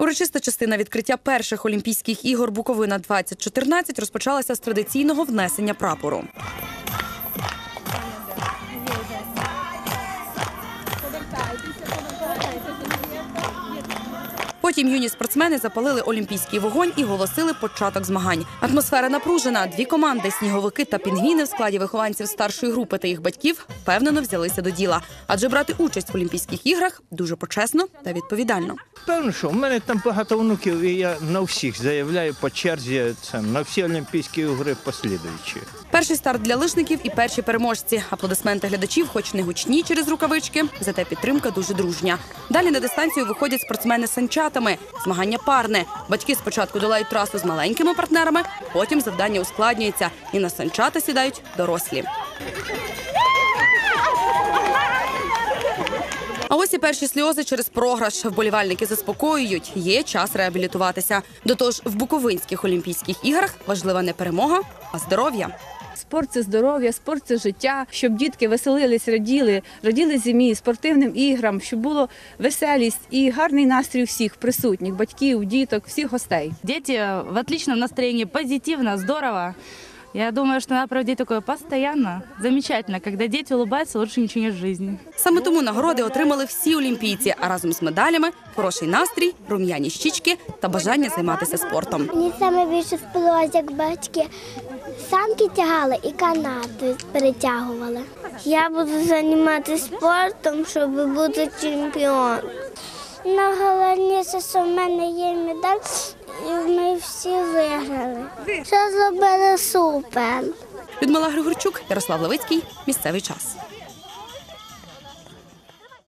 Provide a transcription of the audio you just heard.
Урочиста частина відкриття перших Олімпійських ігор Буковина 2014 розпочалася з традиційного внесення прапору. Потім юні спортсмени запалили олімпійський вогонь і голосили початок змагань. Атмосфера напружена. Дві команди сніговики та пінгвіни в складі вихованців старшої групи та їх батьків впевнено взялися до діла, адже брати участь в Олімпійських іграх дуже почесно та відповідально. Певно, що в мене там багато онуків, і я на всіх заявляю по черзі це на всі Олімпійські ігри послідуючі. Перший старт для лижників і перші переможці. Аплодисменти глядачів, хоч не гучні через рукавички, зате підтримка дуже дружня. Далі на дистанцію виходять спортсмени з санчатами. Змагання парне. Батьки спочатку долають трасу з маленькими партнерами, потім завдання ускладнюється, і на санчата сідають дорослі. А ось і перші сльози через програш. Вболівальники заспокоюють, є час реабілітуватися. До того ж, в Буковинських Олімпійських іграх важлива не перемога, а здоров'я. Спорт це здоров'я, спорт це життя, щоб дітки веселились, раділи, раділи зимі, спортивним іграм, щоб було веселість і гарний настрій всіх присутніх, батьків, діток, всіх гостей. Діти в отличному настроєнні, позитивно, здорово. Я думаю, что надо проводить такое постоянно. Замечательно. Когда дети улыбаются, лучше ничего нет в жизни. Саме тому нагороди отримали всі олімпійці, а разом з медалями хороший настрій, рум'яні щічки та бажання займатися спортом. Мені саме більше сподобалось, як батьки санки тягали і канати перетягували. Я буду займатися спортом, щоб бути чемпіоном. Найголовніше, що в мене є медаль, і ми всі виграли. Що зробили супер. Людмила Григорчук, Ярослав Левицький. Місцевий час.